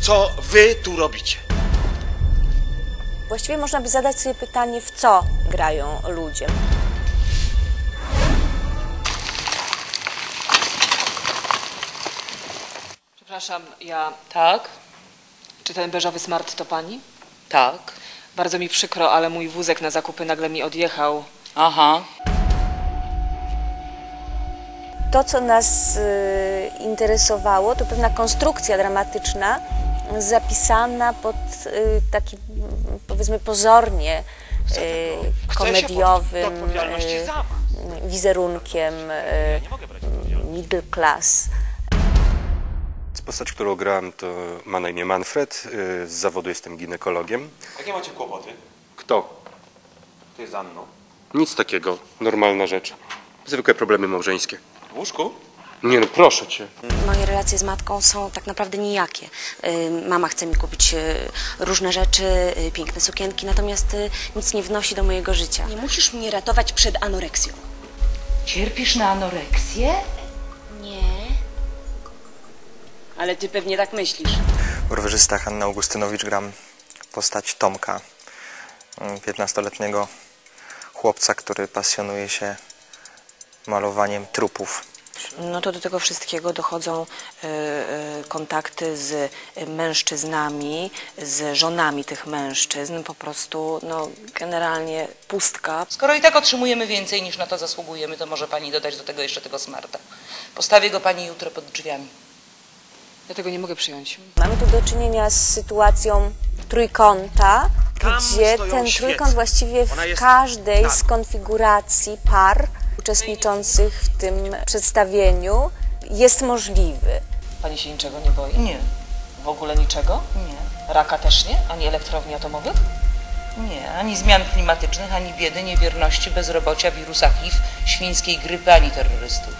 co wy tu robicie. Właściwie można by zadać sobie pytanie, w co grają ludzie. Przepraszam, ja. Tak, Czy ten beżowy smart to pani? tak. Bardzo mi przykro, ale mój wózek na zakupy nagle mi odjechał. Aha. To, co nas y, interesowało, to pewna konstrukcja dramatyczna zapisana pod y, takim, mm, powiedzmy, pozornie y, komediowym y, wizerunkiem y, middle class. Postać, którą grałem, to ma na imię Manfred. y, Z zawodu jestem ginekologiem. Jakie macie kłopoty? Kto? Ty z Anną. Nic takiego. Normalna rzecz. Zwykłe problemy małżeńskie. W łóżku? Nie no, proszę cię. Moje relacje z matką są tak naprawdę nijakie. Y, Mama chce mi kupić y, różne rzeczy, y, piękne sukienki, natomiast y, nic nie wnosi do mojego życia. Nie musisz mnie ratować przed anoreksją. Cierpisz na anoreksję? Nie. Ale ty pewnie tak myślisz. W rowerzystach Anna Augustynowicz gram postać Tomka, mm, 15-letniego chłopca, który pasjonuje się malowaniem trupów. No to do tego wszystkiego dochodzą y, y, kontakty z mężczyznami, z żonami tych mężczyzn. Po prostu, no, generalnie pustka. Skoro i tak otrzymujemy więcej niż na to zasługujemy, to może pani dodać do tego jeszcze tego smarta. Postawię go pani jutro pod drzwiami. Ja tego nie mogę przyjąć. Mamy tu do czynienia z sytuacją trójkąta, Tam gdzie ten trójkąt właściwie w każdej nad. z konfiguracji par uczestniczących w tym przedstawieniu jest możliwy. Pani się niczego nie boi? Nie, W ogóle niczego? nie, Raka też nie? Ani elektrowni atomowych? nie. Ani zmian klimatycznych, ani biedy, niewierności, bezrobocia, wirusa HIV, świńskiej grypy, ani terrorystów.